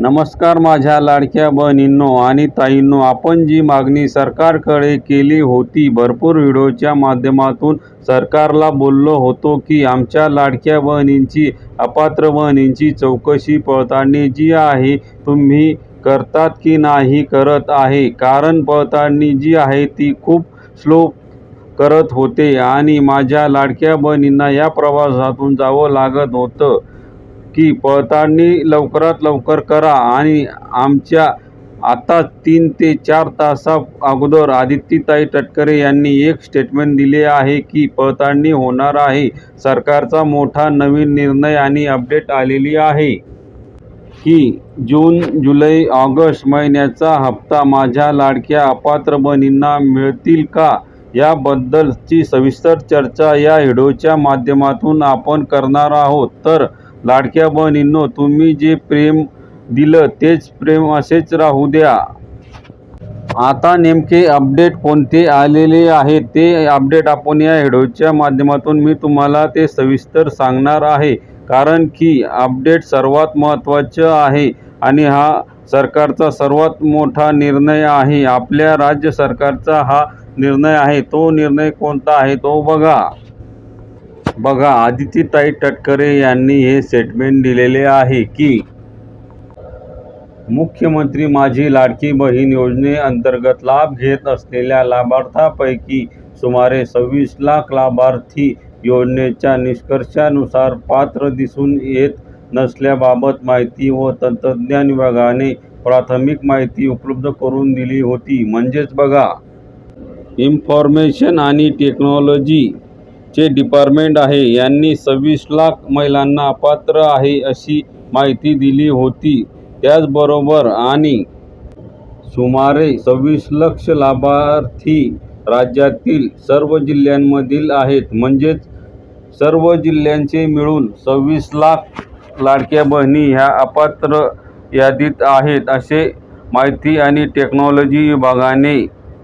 नमस्कार माझ्या लाडक्या बहिणींनो आणि ताईंनो आपण जी मागणी सरकारकडे केली होती भरपूर व्हिडिओच्या माध्यमातून सरकारला बोललो होतो की आमच्या लाडक्या बहिणींची अपात्र बहिणींची चौकशी पडताळणी जी आहे तुम्ही करतात की नाही करत आहे? कारण पडताळणी जी आहे ती खूप स्लो करत होते आणि माझ्या लाडक्या बहिणींना या प्रवासातून जावं लागत होतं. की पडताळणी लवकरात लवकर करा. आणि आमच्या आता तीन ते चार तासा अगोदर आदित्यताई तटकरे यांनी एक स्टेटमेंट दिले आहे की पडताळणी होणार आहे. सरकारचा मोठा नवीन निर्णय आणि अपडेट आलेली आहे. की जून जुलै ऑगस्ट महिन्याचा हप्ता माझ्या लाडक्या अपात्र बहिणींना मिळतील का? याबद्दलची सविस्तर चर्चा या व्हिडिओच्या माध्यमातून आपण करणार आहोत. तर लाडक्या बहिणींनो तुम्ही जे प्रेम दिलं तेच प्रेम असेच राहू द्या. आता नेमके अपडेट कोणते आलेले आहे ते अपडेट आपण या व्हिडिओच्या माध्यमातून मी तुम्हाला ते सविस्तर सांगणार आहे. कारण की अपडेट सर्वात महत्त्वाचं आहे आणि हा सरकारचा सर्वात मोठा निर्णय आहे. आपल्या राज्य सरकारचा हा निर्णय आहे. तो निर्णय कोणता आहे तो बघा. बघा आदित्यताई तटकरे यांनी हे स्टेटमेंट दिलेले आहे की मुख्यमंत्री माझी लाडकी बहीण योजनेअंतर्गत लाभ घेत असलेल्या लाभार्थ्यांपैकी सुमारे सव्वीस लाख लाभार्थी योजनेच्या निष्कर्षानुसार पात्र दिसून येत नसल्याबाबत माहिती व तंत्रज्ञान विभागाने प्राथमिक माहिती उपलब्ध करून दिली होती. म्हणजेच बघा इन्फॉर्मेशन आणि टेक्नॉलॉजी चे डिपार्टमेंट आहे. यांनी सव्वीस लाख महिलांना अपात्र आहे अशी माहिती दिली होती. त्याचबरोबर आणि सुमारे सव्वीस लक्ष लाभार्थी राज्यातील सर्व जिल्ह्यांमधील आहेत. म्हणजेच सर्व जिल्ह्यांचे मिळून सव्वीस लाख लाडक्या बहिणी ह्या अपात्र यादीत आहेत असे माहिती आणि टेक्नॉलॉजी विभागाने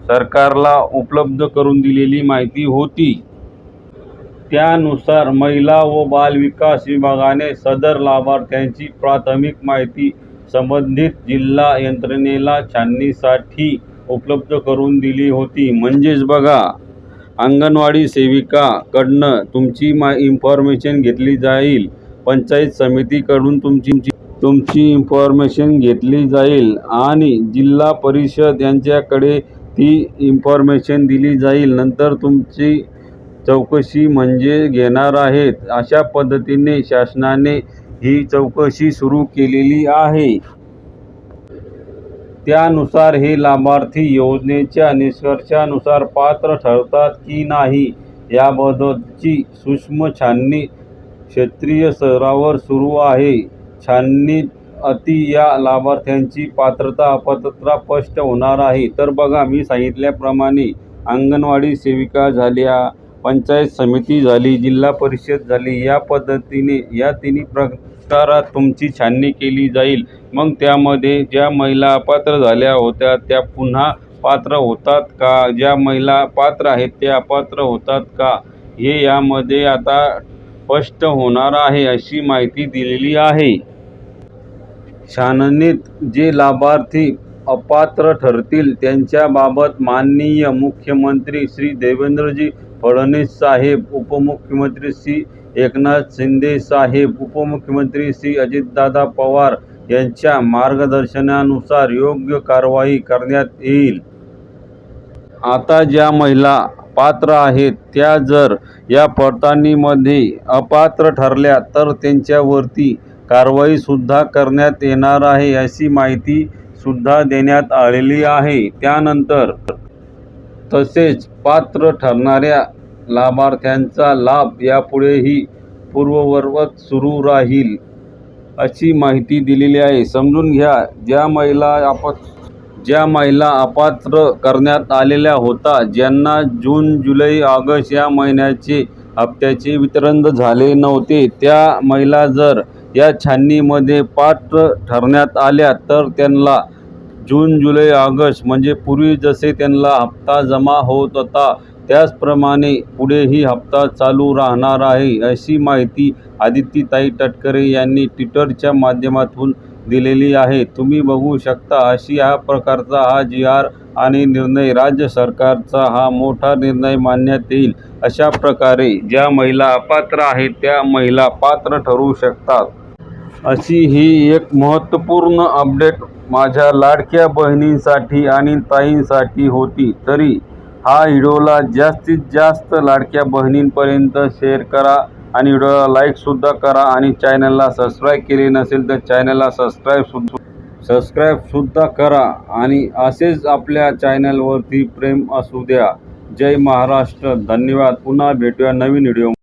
सरकारला उपलब्ध करून दिलेली माहिती होती. त्यानुसार महिला व बालविकास विभागाने सदर लाभार्थ्यांची प्राथमिक माहिती संबंधित जिल्हा यंत्रणेला छाननीसाठी उपलब्ध करून दिली होती. म्हणजेच बघा अंगणवाडी सेविकाकडनं तुमची मा इन्फॉर्मेशन घेतली जाईल. पंचायत समितीकडून तुमची तुमची इन्फॉर्मेशन घेतली जाईल आणि जिल्हा परिषद यांच्याकडे ती इन्फॉर्मेशन दिली जाईल. नंतर तुमची चौकशी म्हणजे घेणार आहेत. अशा पद्धतीने शासनाने ही चौकशी सुरू केलेली आहे. त्यानुसार हे लाभार्थी योजनेच्या निष्कर्षानुसार पात्र ठरतात की नाही याबाबतची सूक्ष्म छाननी क्षेत्रीय स्तरावर सुरू आहे. छाननीत अति या लाभार्थ्यांची पात्रता अपात्रता स्पष्ट होणार आहे. तर बघा मी सांगितल्याप्रमाणे अंगणवाडी सेविका झाल्या पंचायत समिती झाली जिल्हा परिषद झाली या पद्धतीने या तिन्ही प्रकारात तुमची छाननी केली जाईल. मग त्यामध्ये ज्या महिला अपात्र झाल्या होत्या त्या पुन्हा पात्र होतात का? ज्या महिला पात्र आहेत त्या अपात्र होतात का? हे यामध्ये आता स्पष्ट होणार आहे अशी माहिती दिलेली आहे. छाननीत जे लाभार्थी अपात्र ठरतील त्यांच्याबाबत माननीय मुख्यमंत्री श्री देवेंद्रजी फडणवीस साहेब उपमुख्यमंत्री श्री एकनाथ शिंदे साहेब उपमुख्यमंत्री श्री अजितदादा पवार यांच्या मार्गदर्शनानुसार योग्य कारवाई करण्यात येईल. आता ज्या महिला पात्र आहेत त्या जर या पडताळणीमध्ये अपात्र ठरल्या तर त्यांच्यावरती कारवाईसुद्धा करण्यात येणार आहे अशी माहिती सुद्धा देण्यात आलेली आहे. त्यानंतर तसेच पात्र ठरणाऱ्या लाभार्थ्यांचा लाभ यापुढेही पूर्ववत सुरू राहील अशी माहिती दिलेली आहे. समजून घ्या ज्या महिला आप ज्या महिला अपात्र करण्यात आलेल्या होता ज्यांना जून जुलै ऑगस्ट या महिन्याचे हप्त्याचे वितरण झाले नव्हते त्या महिला जर या छाननीमध्ये पात्र ठरण्यात आल्या तर त्यांना जून जुलै ऑगस्ट म्हणजे पूर्वी जसे त्यांना हप्ता जमा होत होता त्याचप्रमाणे पुढेही हप्ता चालू राहणार आहे अशी माहिती आदित्यताई तटकरे यांनी ट्विटरच्या माध्यमातून दिलेली आहे. तुम्ही बघू शकता अशी या प्रकारचा हा जी आर आणि निर्णय राज्य सरकारचा हा मोठा निर्णय मानण्यात येईल अशा प्रकारे ज्या महिला अपात्र आहेत त्या महिला पात्र ठरू शकतात. अशी ही एक महत्त्वपूर्ण अपडेट माझ्या लाडक्या बहिणींसाठी आणि ताईंसाठी होती. तरी हा व्हिडिओला जास्तीत जास्त लाडक्या बहिणींपर्यंत शेअर करा आणि व्हिडिओला लाईकसुद्धा करा आणि चॅनलला सबस्क्राईब केले नसेल तर चॅनलला सबस्क्राईब सुद्धा सबस्क्राईबसुद्धा करा. आणि असेच आपल्या चॅनलवरती प्रेम असू द्या. जय महाराष्ट्र. धन्यवाद. पुन्हा भेटूया नवीन व्हिडिओ